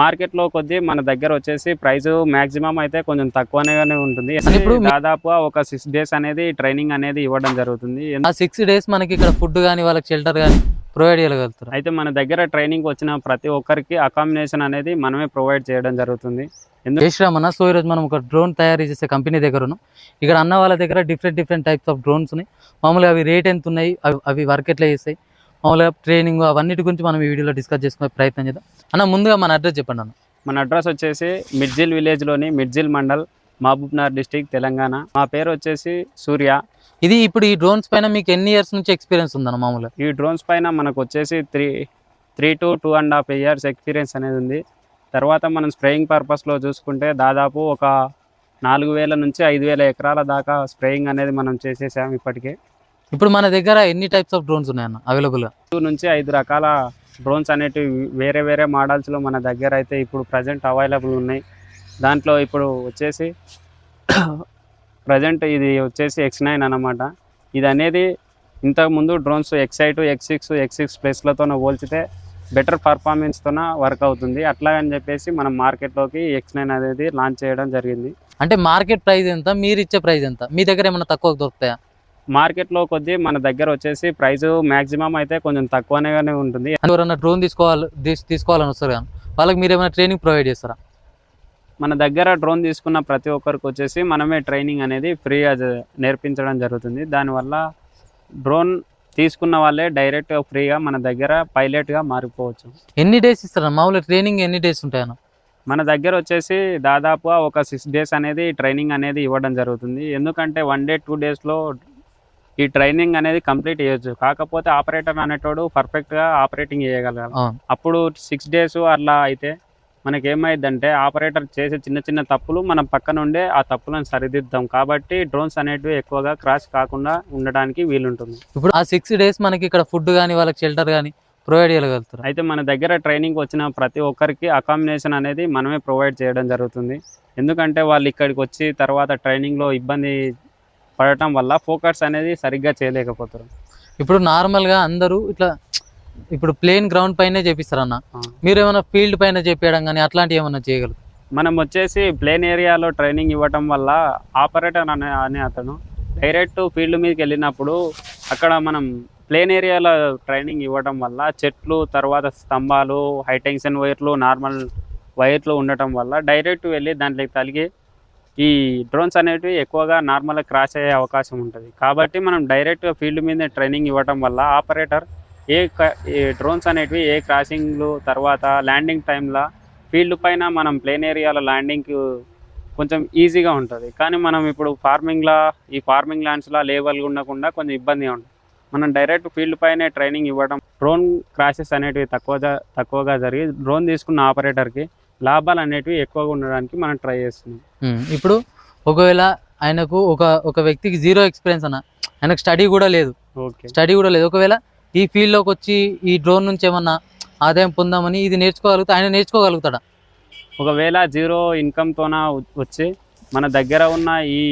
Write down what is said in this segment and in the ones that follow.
మార్కెట్లో కొద్దీ మన దగ్గర వచ్చేసి ప్రైస్ మాక్సిమం అయితే కొంచెం తక్కువనే ఉంటుంది. ఇప్పుడు దాదాపు ఒక సిక్స్ డేస్ అనేది ట్రైనింగ్ అనేది ఇవ్వడం జరుగుతుంది. ఆ సిక్స్ డేస్ మనకి ఇక్కడ ఫుడ్ కానీ వాళ్ళకి షెల్టర్ కానీ ప్రొవైడ్ చేయగలుగుతారు? అయితే మన దగ్గర ట్రైనింగ్ వచ్చిన ప్రతి ఒక్కరికి అకామిడేషన్ అనేది మనమే ప్రొవైడ్ చేయడం జరుగుతుంది. ఎందుకు సో ఈరోజు మనం ఒక డ్రోన్ తయారు చేసే కంపెనీ దగ్గర ఉన్నాం. ఇక్కడ అన్న వాళ్ళ దగ్గర different different types of drones ఉన్నాయి. మామూలుగా అవి రేట్ ఎంత ఉన్నాయి అవి అవి వర్క్ ఎట్లా చేస్తాయి? మామూలుగా ట్రైనింగ్ అవన్నిటి గురించి మనం ఈ వీడియోలో డిస్కస్ చేసుకునే ప్రయత్నం చేద్దాం. అన్న ముందుగా మన అడ్రస్ చెప్పండి అన్న. మన అడ్రస్ వచ్చేసి మిడ్జిల్ విలేజ్లోని మిడ్జిల్ మండల్ మహబూబ్నగర్ డిస్టిక్ తెలంగాణ. మా పేరు వచ్చేసి సూర్య. ఇది ఇప్పుడు ఈ డ్రోన్స్ పైన మీకు ఎన్ని ఇయర్స్ నుంచి ఎక్స్పీరియన్స్ ఉందన్న మామూలుగా? ఈ డ్రోన్స్ పైన మనకు వచ్చేసి three three to two and half years experience అనేది ఉంది. తర్వాత మనం స్ప్రేయింగ్ పర్పస్లో చూసుకుంటే దాదాపు ఒక నాలుగు వేల నుంచి ఐదు వేల ఎకరాల దాకా స్ప్రేయింగ్ అనేది మనం చేసేసాం ఇప్పటికే. ఇప్పుడు మన దగ్గర ఎన్ని టైప్స్ ఆఫ్ డ్రోన్స్ ఉన్నాయన్న? అవైలబుల్గా టూ నుంచి ఐదు రకాల డ్రోన్స్ అనేటివి వేరే వేరే మోడల్స్లో మన దగ్గర అయితే ఇప్పుడు ప్రజెంట్ అవైలబుల్ ఉన్నాయి. దాంట్లో ఇప్పుడు వచ్చేసి ప్రజెంట్ ఇది వచ్చేసి ఎక్స్ నైన్ అనమాట ఇది అనేది ఇంతకుముందు drones X I two X six X six ప్లస్లతో పోల్చితే బెటర్ పర్ఫార్మెన్స్తోన వర్క్ అవుతుంది. అట్లా అని చెప్పేసి మనం మార్కెట్లోకి ఎక్స్ నైన్ అనేది లాంచ్ చేయడం జరిగింది. అంటే మార్కెట్ ప్రైస్ ఎంత? మీరు ఇచ్చే ప్రైస్ ఎంత? మీ దగ్గర ఏమైనా తక్కువ దొరుకుతాయా? మార్కెట్లో కొద్దీ మన దగ్గర వచ్చేసి ప్రైస్ మ్యాక్సిమం అయితే కొంచెం తక్కువనే ఉంటుంది. ఎవరైనా డ్రోన్ తీసుకోవాలి తీస్- తీసుకోవాలని వస్తారు కానీ వాళ్ళకి మీరు ఏమైనా ట్రైనింగ్ ప్రొవైడ్ చేస్తారా? మన దగ్గర డ్రోన్ తీసుకున్న ప్రతి ఒక్కరికి వచ్చేసి మనమే ట్రైనింగ్ అనేది ఫ్రీగా నేర్పించడం జరుగుతుంది. దానివల్ల డ్రోన్ తీసుకున్న వాళ్ళే డైరెక్ట్ ఫ్రీగా మన దగ్గర పైలట్గా మారిపోవచ్చు. ఎన్ని డేస్ ఇస్తారా మామూలుగా ట్రైనింగ్ ఎన్ని డేస్ ఉంటాయన్న మన దగ్గర వచ్చేసి దాదాపు ఒక సిక్స్ డేస్ అనేది ట్రైనింగ్ అనేది ఇవ్వడం జరుగుతుంది. ఎందుకంటే వన్ డే టూ డేస్లో ఈ ట్రైనింగ్ అనేది కంప్లీట్ చేయొచ్చు. కాకపోతే ఆపరేటర్ అనేటోడు పర్ఫెక్ట్గా ఆపరేటింగ్ చేయగలగాలి. అప్పుడు సిక్స్ డేస్ అట్లా అయితే మనకి ఏమైందంటే ఆపరేటర్ చేసే చిన్న చిన్న తప్పులు మనం పక్కన ఉండే ఆ తప్పులను సరిదిద్దాం. కాబట్టి డ్రోన్స్ అనేటివి ఎక్కువగా క్రాష్ కాకుండా ఉండడానికి వీలుంటుంది. ఇప్పుడు ఆ సిక్స్ డేస్ మనకి ఇక్కడ ఫుడ్ కానీ వాళ్ళకి షెల్టర్ కానీ ప్రొవైడ్ చేయగలుగుతారు? అయితే మన దగ్గర ట్రైనింగ్ వచ్చిన ప్రతి ఒక్కరికి అకామిడేషన్ అనేది మనమే ప్రొవైడ్ చేయడం జరుగుతుంది. ఎందుకంటే వాళ్ళు ఇక్కడికి వచ్చి తర్వాత ట్రైనింగ్లో ఇబ్బంది పడటం వల్ల ఫోకస్ అనేది సరిగ్గా చేయలేకపోతారు. ఇప్పుడు నార్మల్గా అందరూ ఇట్లా ఇప్పుడు ప్లేన్ గ్రౌండ్ పైనే చేపిస్తారు అన్న. మీరు ఏమైనా ఫీల్డ్ పైన చేపించడం కానీ అట్లాంటివి ఏమైనా చేయగలరు? మనం వచ్చేసి ప్లేన్ ఏరియాలో ట్రైనింగ్ ఇవ్వటం వల్ల ఆపరేటర్ అనే అనే అతను డైరెక్ట్ ఫీల్డ్ మీదకి వెళ్ళినప్పుడు అక్కడ మనం ప్లేన్ ఏరియాలో ట్రైనింగ్ ఇవ్వడం వల్ల చెట్లు తర్వాత స్తంభాలు హైటెన్షన్ వైర్లు నార్మల్ వైర్లు ఉండటం వల్ల డైరెక్ట్ వెళ్ళి దాంట్లోకి తలిగి ఈ డ్రోన్స్ అనేటివి ఎక్కువగా నార్మల్గా క్రాష్ అయ్యే అవకాశం ఉంటుంది. కాబట్టి మనం డైరెక్ట్గా ఫీల్డ్ మీద ట్రైనింగ్ ఇవ్వటం వల్ల ఆపరేటర్ ఏ క- ఏ డ్రోన్స్ అనేటివి ఏ క్రాసింగ్లు తర్వాత ల్యాండింగ్ టైంలో ఫీల్డ్ పైన మనం ప్లేన్ ఏరియాలో ల్యాండింగ్కి కొంచెం ఈజీగా ఉంటుంది. కానీ మనం ఇప్పుడు ఫార్మింగ్లా ఈ ఫార్మింగ్ ల్యాండ్స్లా లేవల్గా ఉండకుండా కొంచెం ఇబ్బందిగా ఉంటుంది. మనం డైరెక్ట్ ఫీల్డ్ పైనే ట్రైనింగ్ ఇవ్వడం డ్రోన్ క్రాషెస్ అనేటివి తక్కువగా తక్కువగా జరిగి డ్రోన్ తీసుకున్న ఆపరేటర్కి లాభాలు అనేటివి ఎక్కువగా ఉండడానికి మనం ట్రై చేస్తున్నాం. ఇప్పుడు ఒకవేళ ఆయనకు ఒక ఒక వ్యక్తికి జీరో ఎక్స్పీరియన్స్ అన్న ఆయనకు స్టడీ కూడా లేదు. ఓకే. స్టడీ కూడా లేదు. ఒకవేళ ఈ ఫీల్డ్లోకి వచ్చి ఈ డ్రోన్ నుంచి ఏమన్నా ఆదాయం పొందామని ఇది నేర్చుకోగలుగుతా ఆయన నేర్చుకోగలుగుతాడా? ఒకవేళ జీరో ఇన్కమ్తోన వచ్చి మన దగ్గర ఉన్న ఈ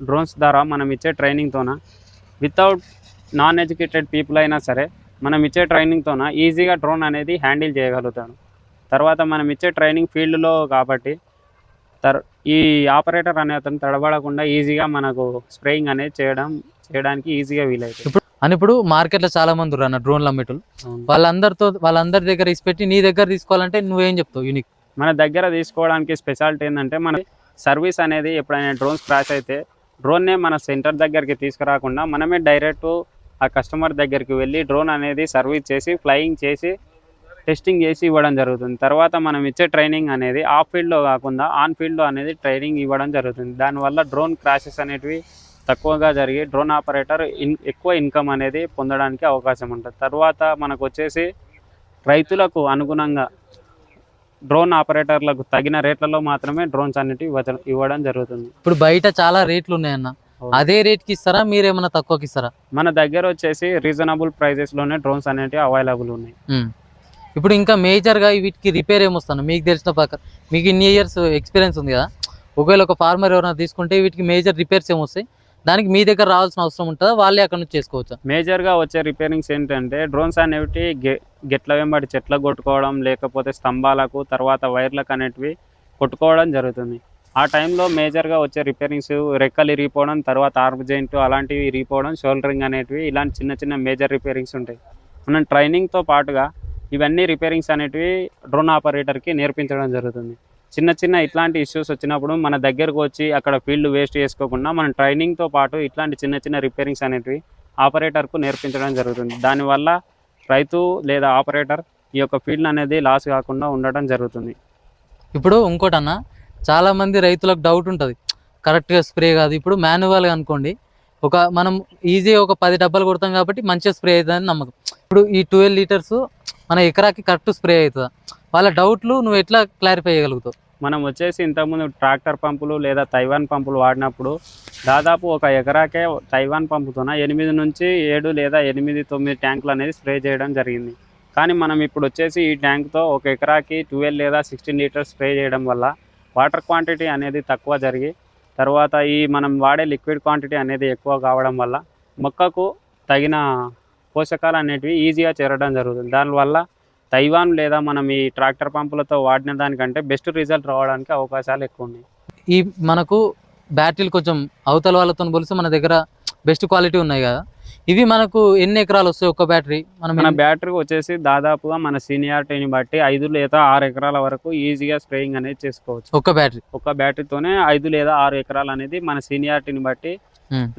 డ్రోన్స్ ద్వారా మనం ఇచ్చే ట్రైనింగ్తోన వితౌట్ నాన్ ఎడ్యుకేటెడ్ పీపుల్ అయినా సరే మనం ఇచ్చే ట్రైనింగ్తోన ఈజీగా డ్రోన్ అనేది హ్యాండిల్ చేయగలుగుతాడు. తర్వాత మనం ఇచ్చే ట్రైనింగ్ ఫీల్డ్లో కాబట్టి తర్ ఈ ఆపరేటర్ అనే అతను తడబడకుండా ఈజీగా మనకు స్ప్రేయింగ్ అనేది చేయడం చేయడానికి ఈజీగా వీలవుతుంది ఇప్పుడు అని ఇప్పుడు మార్కెట్లో చాలా మంది ఉన్నారు డ్రోన్లు అమ్మేటోళ్ళు. వాళ్ళందరితో వాళ్ళందరి దగ్గర ఇసిపెట్టి నీ దగ్గర తీసుకోవాలంటే నువ్వేం చెప్తావు యూనిక్ మన దగ్గర తీసుకోవడానికి స్పెషాలిటీ ఏంటంటే మన సర్వీస్ అనేది ఎప్పుడైనా డ్రోన్స్ క్రాష్ అయితే డ్రోన్నే మన సెంటర్ దగ్గరికి తీసుకురాకుండా మనమే డైరెక్ట్ ఆ కస్టమర్ దగ్గరికి వెళ్ళి డ్రోన్ అనేది సర్వీస్ చేసి ఫ్లయింగ్ చేసి టెస్టింగ్ చేసి ఇవ్వడం జరుగుతుంది. తర్వాత మనం ఇచ్చే ట్రైనింగ్ అనేది ఆఫ్ ఫీల్డ్లో కాకుండా ఆన్ ఫీల్డ్లో అనేది ట్రైనింగ్ ఇవ్వడం జరుగుతుంది. దానివల్ల డ్రోన్ క్రాషెస్ అనేటివి తక్కువగా జరిగి డ్రోన్ ఆపరేటర్ ఇన్ ఎక్కువ ఇన్కమ్ అనేది పొందడానికి అవకాశం ఉంటుంది. తర్వాత మనకు వచ్చేసి రైతులకు అనుగుణంగా డ్రోన్ ఆపరేటర్లకు తగిన రేట్లలో మాత్రమే డ్రోన్స్ అనేటివి ఇవ్వ- ఇవ్వడం జరుగుతుంది. ఇప్పుడు బయట చాలా రేట్లు ఉన్నాయన్న అదే రేట్కి ఇస్తారా? మీరు ఏమైనా తక్కువకి ఇస్తారా? మన దగ్గర వచ్చేసి రీజనబుల్ ప్రైజెస్లోనే డ్రోన్స్ అనేటివి అవైలబుల్ ఉన్నాయి. ఇప్పుడు ఇంకా మేజర్గా వీటికి రిపేర్ ఏమొస్తాను? మీకు తెలిసిన ప్రకారం. మీకు ఇన్ని ఇయర్స్ ఎక్స్పీరియన్స్ ఉంది కదా? ఒకవేళ ఒక ఫార్మర్ ఎవరైనా తీసుకుంటే వీటికి మేజర్ రిపేర్స్ ఏమొస్తాయి? దానికి మీ దగ్గర రావాల్సిన అవసరం ఉంటుందా? వాళ్ళే అక్కడ నుంచి చేసుకోవచ్చు? మేజర్గా వచ్చే రిపేరింగ్స్ ఏంటంటే డ్రోన్స్ అనేవి గె గెట్ల వెంబడి చెట్లకు కొట్టుకోవడం లేకపోతే స్తంభాలకు తర్వాత వైర్లకు అనేటివి కొట్టుకోవడం జరుగుతుంది. ఆ టైంలో మేజర్గా వచ్చే రిపేరింగ్స్ రెక్కలు ఇరిగిపోవడం తర్వాత ఆర్మ్ జాయింట్ అలాంటివి ఇరిగిపోవడం షోల్డరింగ్ అనేటివి ఇలాంటి చిన్న చిన్న మేజర్ రిపేరింగ్స్ ఉంటాయి. మనం ట్రైనింగ్తో పాటుగా ఇవన్నీ రిపేరింగ్స్ అనేటివి డ్రోన్ ఆపరేటర్కి నేర్పించడం జరుగుతుంది. చిన్న చిన్న ఇట్లాంటి ఇష్యూస్ వచ్చినప్పుడు మన దగ్గరకు వచ్చి అక్కడ ఫీల్డ్ వేస్ట్ చేసుకోకుండా మనం ట్రైనింగ్తో పాటు ఇట్లాంటి చిన్న చిన్న రిపేరింగ్స్ అనేటివి ఆపరేటర్కు నేర్పించడం జరుగుతుంది. దానివల్ల రైతు లేదా ఆపరేటర్ ఈ యొక్క ఫీల్డ్ అనేది లాస్ కాకుండా ఉండడం జరుగుతుంది. ఇప్పుడు ఇంకోటి అన్న రైతులకు డౌట్ ఉంటుంది. కరెక్ట్గా స్ప్రే కాదు. ఇప్పుడు మాన్యువల్గా అనుకోండి ఒక మనం ఈజీ ఒక పది డబ్బాలు కొడతాం కాబట్టి మంచిగా స్ప్రే అవుతుందని నమ్మకం. ఇప్పుడు ఈ ట్వెల్వ్ లీటర్స్ మన ఎకరాకి కరెక్ట్ స్ప్రే అవుతుందా? వాళ్ళ డౌట్లు నువ్వు ఎట్లా క్లారిఫై చేయగలుగుతావు? మనం వచ్చేసి ఇంతకుముందు ట్రాక్టర్ పంపులు లేదా తైవాన్ పంపులు వాడినప్పుడు దాదాపు ఒక ఎకరాకే తైవాన్ పంపుతోన ఎనిమిది నుంచి ఏడు లేదా ఎనిమిది తొమ్మిది ట్యాంకులు అనేది స్ప్రే చేయడం జరిగింది. కానీ మనం ఇప్పుడు వచ్చేసి ఈ ట్యాంక్తో ఒక ఎకరాకి ట్వెల్వ్ లేదా సిక్స్టీన్ లీటర్స్ స్ప్రే చేయడం వల్ల వాటర్ క్వాంటిటీ అనేది తక్కువ జరిగి తర్వాత ఈ మనం వాడే లిక్విడ్ క్వాంటిటీ అనేది ఎక్కువ కావడం వల్ల మొక్కకు తగిన పోషకాలు అనేటివి ఈజీగా చేరడం జరుగుతుంది. దానివల్ల తైవాన్ లేదా మనం ఈ ట్రాక్టర్ పంపులతో వాడిన దానికంటే బెస్ట్ రిజల్ట్ రావడానికి అవకాశాలు ఎక్కువ ఉన్నాయి. ఈ మనకు బ్యాటరీలు కొంచెం అవతల వాళ్ళతో పోలిస్తే మన దగ్గర బెస్ట్ క్వాలిటీ ఉన్నాయి కదా. ఇవి మనకు ఎన్ని ఎకరాలు వస్తాయి ఒక్క బ్యాటరీ మనం బ్యాటరీ వచ్చేసి దాదాపుగా మన సీనియారిటీని బట్టి ఐదు లేదా ఆరు ఎకరాల వరకు ఈజీగా స్ప్రేయింగ్ అనేది చేసుకోవచ్చు ఒక్క బ్యాటరీ ఒక బ్యాటరీతోనే ఐదు లేదా ఆరు ఎకరాలు అనేది మన సీనియారిటీని బట్టి.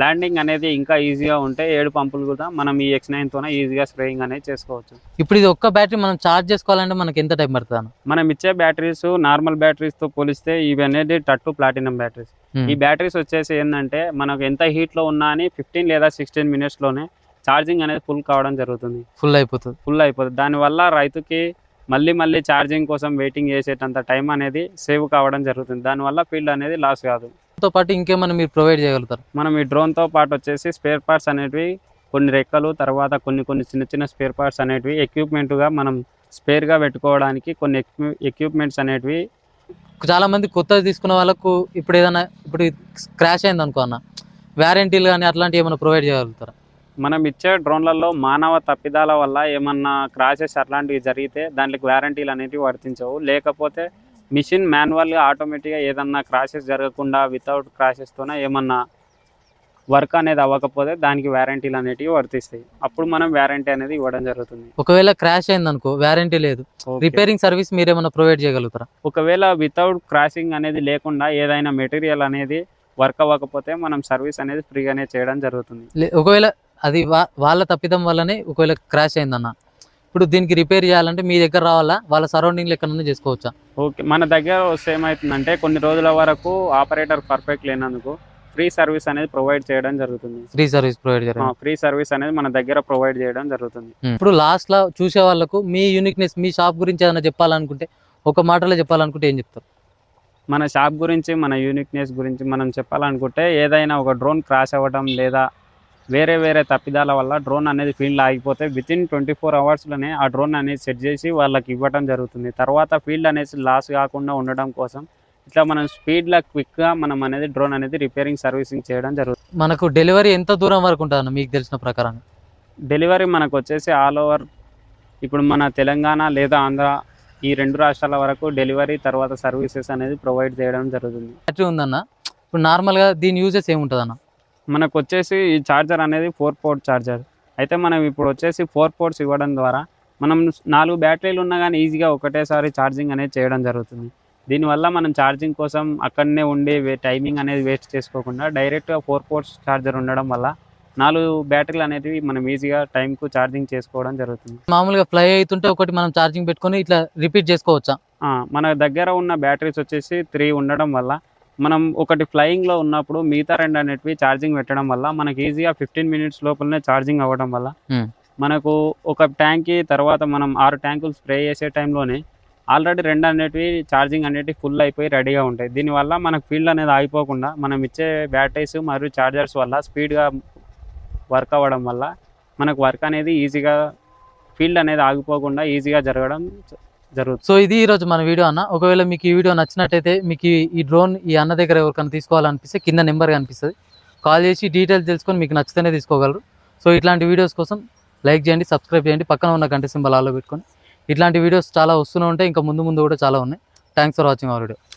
ల్యాండింగ్ అనేది ఇంకా ఈజీగా ఉంటే ఏడు పంపులు కూడా మనం ఈ ఎక్స్ నైన్ తోనే ఈజీగా స్ప్రేయింగ్ అనేది చేసుకోవచ్చు. ఇప్పుడు ఇది ఒక్క బ్యాటరీ మనం ఛార్జ్ చేసుకోవాలంటే మనకి ఎంత టైం పడుతుంది మనం ఇచ్చే బ్యాటరీస్ నార్మల్ బ్యాటరీస్తో పోలిస్తే ఇవి అనేది టట్టు ప్లాటినం బ్యాటరీస్ Hmm. ఈ బ్యాటరీస్ వచ్చేసి ఏంటంటే మనకు ఎంత హీట్లో ఉన్నా అని ఫిఫ్టీన్ లేదా సిక్స్టీన్ మినిట్స్లోనే ఛార్జింగ్ అనేది ఫుల్ కావడం జరుగుతుంది. ఫుల్ అయిపోతుంది. ఫుల్ అయిపోతుంది. దానివల్ల రైతుకి మళ్ళీ మళ్ళీ ఛార్జింగ్ కోసం వెయిటింగ్ చేసేటంత టైం అనేది సేవ్ కావడం జరుగుతుంది. దానివల్ల ఫీల్డ్ అనేది లాస్ కాదు. తో పాటు ఇంకేమైనా మీరు ప్రొవైడ్ చేయగలుగుతారు? మనం ఈ డ్రోన్తో పాటు వచ్చేసి స్పేర్ పార్ట్స్ అనేటివి కొన్ని రెక్కలు తర్వాత కొన్ని కొన్ని చిన్న చిన్న స్పేర్ పార్ట్స్ అనేటివి ఎక్విప్మెంట్గా మనం స్పేర్గా పెట్టుకోవడానికి కొన్ని ఎక్విప్మెంట్స్ అనేటివి. చాలా మంది కొత్తది తీసుకున్న వాళ్ళకు ఇప్పుడు ఏదైనా ఇప్పుడు క్రాష్ అయింది అనుకో అన్న వారంటీలు కానీ అట్లాంటివి ఏమైనా ప్రొవైడ్ చేయగలుగుతారా? మనం ఇచ్చే డ్రోన్లలో మానవ తప్పిదాల వల్ల ఏమన్నా క్రాషెస్ అట్లాంటివి జరిగితే దానికి వారంటీలు అనేటివి వర్తించవు. లేకపోతే మిషన్ మాన్యువల్గా ఆటోమేటిక్గా ఏదన్నా క్రాషెస్ జరగకుండా వితౌట్ క్రాషెస్తోనే ఏమన్నా వర్క్ అనేది అవ్వకపోతే దానికి వారంటీలు అనేటివి వర్తిస్తాయి. అప్పుడు మనం వారంటీ అనేది ఇవ్వడం జరుగుతుంది. ఒకవేళ క్రాష్ అయింది అనుకో వారంటీ లేదు. రిపేరింగ్ సర్వీస్ మీరేమైనా ప్రొవైడ్ చేయగలుగుతారా? ఒకవేళ వితౌట్ క్రాసింగ్ అనేది లేకుండా ఏదైనా మెటీరియల్ అనేది వర్క్ అవ్వకపోతే మనం సర్వీస్ అనేది ఫ్రీగానే చేయడం జరుగుతుంది. ఒకవేళ అది వాళ్ళ తప్పిదం వల్లనే ఒకవేళ క్రాష్ అయిందన్న ఇప్పుడు దీనికి రిపేర్ చేయాలంటే మీ దగ్గర రావాలా? వాళ్ళ సరౌండింగ్ ఎక్కడన్నా చేసుకోవచ్చా? ఓకే మన దగ్గర వస్తే ఏమవుతుందంటే కొన్ని రోజుల వరకు ఆపరేటర్ పర్ఫెక్ట్ లేనందుకు ఫ్రీ సర్వీస్ అనేది ప్రొవైడ్ చేయడం జరుగుతుంది. ఫ్రీ సర్వీస్ ప్రొవైడ్ చేయాలి ఫ్రీ సర్వీస్ అనేది మన దగ్గర ప్రొవైడ్ చేయడం జరుగుతుంది. ఇప్పుడు లాస్ట్లో చూసే వాళ్ళకు మీ యూనిక్నెస్ మీ షాప్ గురించి ఏదైనా చెప్పాలనుకుంటే ఒక మాటలో చెప్పాలనుకుంటే ఏం చెప్తారు? మన షాప్ గురించి మన యూనిక్నెస్ గురించి మనం చెప్పాలనుకుంటే ఏదైనా ఒక డ్రోన్ క్రాష్ అవ్వడం లేదా వేరే వేరే తప్పిదాల వల్ల డ్రోన్ అనేది ఫీల్డ్ ఆగిపోతే విత్ ఇన్ ట్వంటీ ఫోర్ అవర్స్లోనే ఆ డ్రోన్ అనేది సెట్ చేసి వాళ్ళకి ఇవ్వడం జరుగుతుంది. తర్వాత ఫీల్డ్ అనేది లాస్ కాకుండా ఉండడం కోసం ఇట్లా మనం స్పీడ్లో క్విక్గా మనం అనేది డ్రోన్ అనేది రిపేరింగ్ సర్వీసింగ్ చేయడం జరుగుతుంది. మనకు డెలివరీ ఎంత దూరం వరకు ఉంటుందన్న మీకు తెలిసిన ప్రకారం? డెలివరీ మనకు వచ్చేసి ఆల్ ఓవర్ ఇప్పుడు మన తెలంగాణ లేదా ఆంధ్ర ఈ రెండు రాష్ట్రాల వరకు డెలివరీ తర్వాత సర్వీసెస్ అనేది ప్రొవైడ్ చేయడం జరుగుతుంది. ఉందన్న. ఇప్పుడు నార్మల్గా దీని యూజెస్ ఏముంటుంది అన్న మనకు వచ్చేసి ఈ ఛార్జర్ అనేది ఫోర్ పోర్ట్ ఛార్జర్ అయితే మనం ఇప్పుడు వచ్చేసి ఫోర్ పోర్ట్స్ ఇవ్వడం ద్వారా మనం నాలుగు బ్యాటరీలు ఉన్నా కానీ ఈజీగా ఒకటేసారి ఛార్జింగ్ అనేది చేయడం జరుగుతుంది. దీనివల్ల మనం ఛార్జింగ్ కోసం అక్కడనే ఉండి టైమింగ్ అనేది వేస్ట్ చేసుకోకుండా డైరెక్ట్గా ఫోర్ పోర్ట్స్ ఛార్జర్ ఉండడం వల్ల నాలుగు బ్యాటరీలు అనేవి మనం ఈజీగా టైంకు ఛార్జింగ్ చేసుకోవడం జరుగుతుంది. మామూలుగా ఫ్లై అవుతుంటే ఒకటి మనం ఛార్జింగ్ పెట్టుకొని ఇట్లా రిపీట్ చేసుకోవచ్చా? మన దగ్గర ఉన్న బ్యాటరీస్ వచ్చేసి త్రీ ఉండడం వల్ల మనం ఒకటి ఫ్లయింగ్లో ఉన్నప్పుడు మిగతా రెండు అనేటివి ఛార్జింగ్ పెట్టడం వల్ల మనకి ఈజీగా ఫిఫ్టీన్ మినిట్స్ లోపలనే ఛార్జింగ్ అవ్వడం వల్ల Hmm. మనకు ఒక ట్యాంక్కి తర్వాత మనం ఆరు ట్యాంకులు స్ప్రే చేసే టైంలోనే ఆల్రెడీ రెండు అనేటివి ఛార్జింగ్ అనేటివి ఫుల్ అయిపోయి రెడీగా ఉంటాయి దీనివల్ల మనకు ఫీల్డ్ అనేది ఆగిపోకుండా మనం ఇచ్చే బ్యాటరీస్ మరియు ఛార్జర్స్ వల్ల స్పీడ్గా వర్క్ అవ్వడం వల్ల మనకు వర్క్ అనేది ఈజీగా ఫీల్డ్ అనేది ఆగిపోకుండా ఈజీగా జరగడం జరుగుతుంది. సో ఇది ఈరోజు మన వీడియో అన్న. ఒకవేళ మీకు ఈ వీడియో నచ్చినట్టయితే మీకు ఈ- డ్రోన్ ఈ అన్న దగ్గర ఎవరికైనా తీసుకోవాలనిపిస్తే కింద నెంబర్ కనిపిస్తుంది. కాల్ చేసి డీటెయిల్స్ తెలుసుకొని మీకు నచ్చితేనే తీసుకోగలరు. సో ఇట్లాంటి వీడియోస్ కోసం లైక్ చేయండి సబ్స్క్రైబ్ చేయండి పక్కన ఉన్న గంట సింబల్ ఆలో పెట్టుకొని. ఇట్లాంటి వీడియోస్ చాలా వస్తూనే ఉంటాయి ఇంకా ముందు ముందు కూడా చాలా ఉన్నాయి. Thanks for watching our video